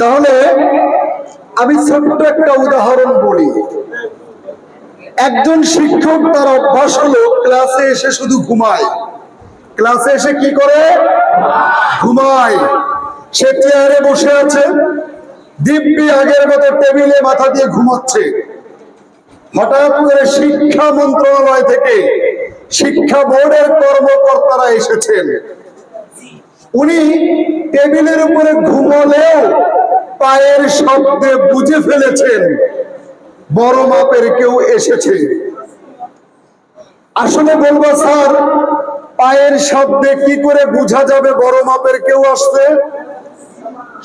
তাহলে আমি ছোট্ট একটা উদাহরণ বলি। একজন শিক্ষক তার অভ্যাস হলো ক্লাসে এসে শুধু ঘুমায়। ক্লাসে এসে কি করে? ঘুমায়। সে চেয়ারে বসে আছে, দিব্যি আগের মতো টেবিলে মাথা দিয়ে ঘুমাচ্ছে। হঠাৎ করে শিক্ষা মন্ত্রণালয় থেকে শিক্ষা বোর্ডের কর্মকর্তারা এসেছেন। উনি টেবিলের উপরে ঘুমলেও পায়ের শব্দে বুঝে ফেলেছেন, বড় মাপের কেউ এসেছে। আসলে বলব, স্যার, পায়ের শব্দে কি করে বোঝা যাবে বড় মাপের কেউ আসছে?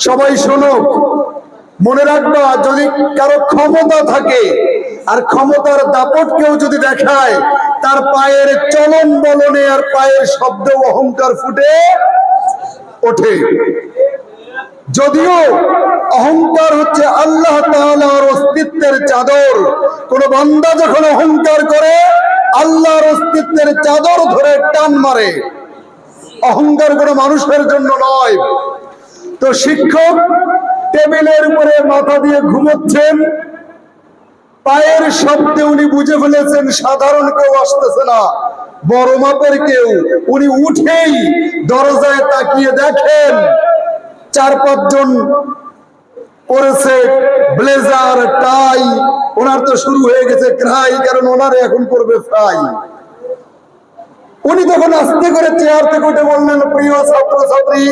সবাই শোনো মনে রাখবা, যদি কারও ক্ষমতা থাকে আর ক্ষমতার দাপট কেউ যদি দেখায়, তার পায়ের চলন বলনে আর পায়ের শব্দ অহংকার ফুটে ওঠে। যদিও অহংকার হচ্ছে আল্লাহ তাআলার অস্তিত্বের চাদর। কোন বান্দা যখন অহংকার করে, আল্লাহর অস্তিত্বের চাদর ধরে টান মারে। অহংকার কোনো মানুষের জন্য নয়। তো শিক্ষক টেবিলের উপরে মাথা দিয়ে ঘুমোচ্ছেন। পায়ের শব্দে উনি বুঝে ফেলেছেন, সাধারণ কেউ আসতেছে না। বড় মাপের কেউ। উনি উঠেই দরজায় তাকিয়ে দেখেন, চার পাঁচজন পরেছে ব্লেজার টাই। ওনার তো শুরু হয়ে গেছে ক্রাই, কারণ ওনারে এখন করবে ফ্রাই। উনি তখন আস্তে করে চেয়ার থেকে উঠে বললেন, প্রিয় ছাত্র ছাত্রী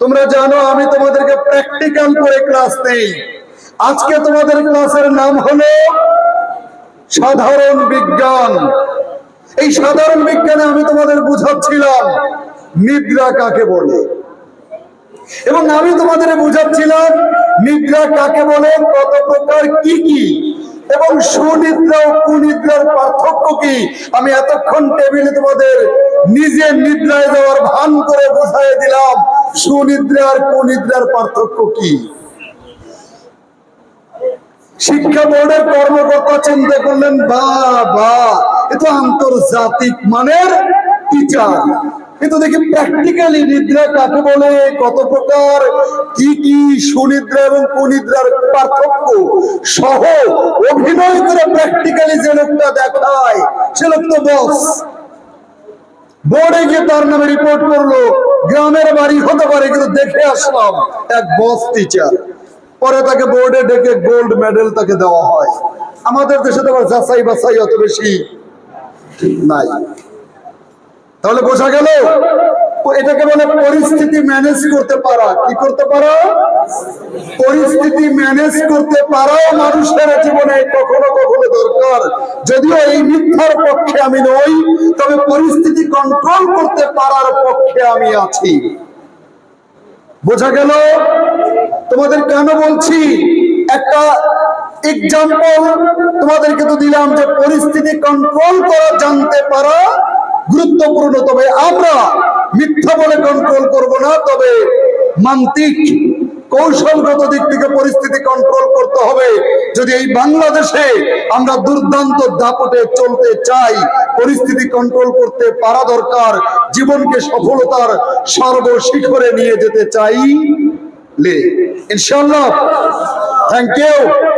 তোমরা জানো আমি তোমাদেরকে প্র্যাকটিক্যাল করে ক্লাস নেই আজকে তোমাদের ক্লাসের নাম হলো সাধারণ বিজ্ঞান। এই সাধারণ বিজ্ঞানে আমি তোমাদের বুঝাচ্ছিলাম, নিদ্রা কাকে বলে? এবং আমি তোমাদের বুঝাচ্ছিলাম, নিদ্রা কাকে বলে, কত প্রকার কি কি, এবং সুনিদ্রা ও কুনিদ্রার পার্থক্য কি? আমি এতক্ষণ টেবিলে তোমাদের নিজে নিদ্রায় যাওয়ার ভান করে বুঝাই দিলাম, সুনিদ্রা আর কুনিদ্রার পার্থক্য কি? শিক্ষা বোর্ডের কর্মকর্তা চিন্তা করলেন বা বা এ তো আন্তর্জাতিক মানের টিচার কিন্তু দেখি প্র্যাকটিক্যালি নিদ্রা কাকে বলে? কত প্রকার? কি কি সুনিদ্রা এবং কুনিদ্রার পার্থক্য? সহ অভিনয় করে প্র্যাকটিক্যালি যে লোকটা দেখায়, সে লোক তো বস বোর্ডে গিয়ে তার নামে রিপোর্ট করল, গ্রামের বাড়ি হতে পারে, কিন্তু দেখে আসলাম এক বস টিচার পরে তাকে বোর্ডে ডেকে গোল্ড মেডেল তাকে দেওয়া হয়। আমাদের দেশে তো যাচাই বাছাই অত বেশি নাই। তাহলে বোঝা গেল এটাকে বলে পরিস্থিতি ম্যানেজ করতে পারা। কি করতে পারা? পরিস্থিতি ম্যানেজ করতে পারাও মানুষের জীবনে কখনো কখনো দরকার। যদিও এই মিথ্যার পক্ষে আমি নই, তবে পরিস্থিতি কন্ট্রোল করতে পারার পক্ষে আমি আছি। বোঝা গেল? তোমাদের কেন বলছি? একটা এক্সাম্পল তোমাদেরকে তো দিলাম যে পরিস্থিতি কন্ট্রোল করা, জানতে পারা গুরুত্বপূর্ণ, তবে আমরা মিথ্যা বলে কন্ট্রোল করব না, তবে মান্তিক, কৌশলগত দিক থেকে পরিস্থিতি কন্ট্রোল করতে হবে। যদি এই বাংলাদেশে আমরা দুর্দান্ত দাপটে চলতে চাই, পরিস্থিতি কন্ট্রোল করতে পারা দরকার, জীবনকে সফলতার সর্বশিখরে নিয়ে যেতে চাই ইনশাল্লাহ থ্যাংক ইউ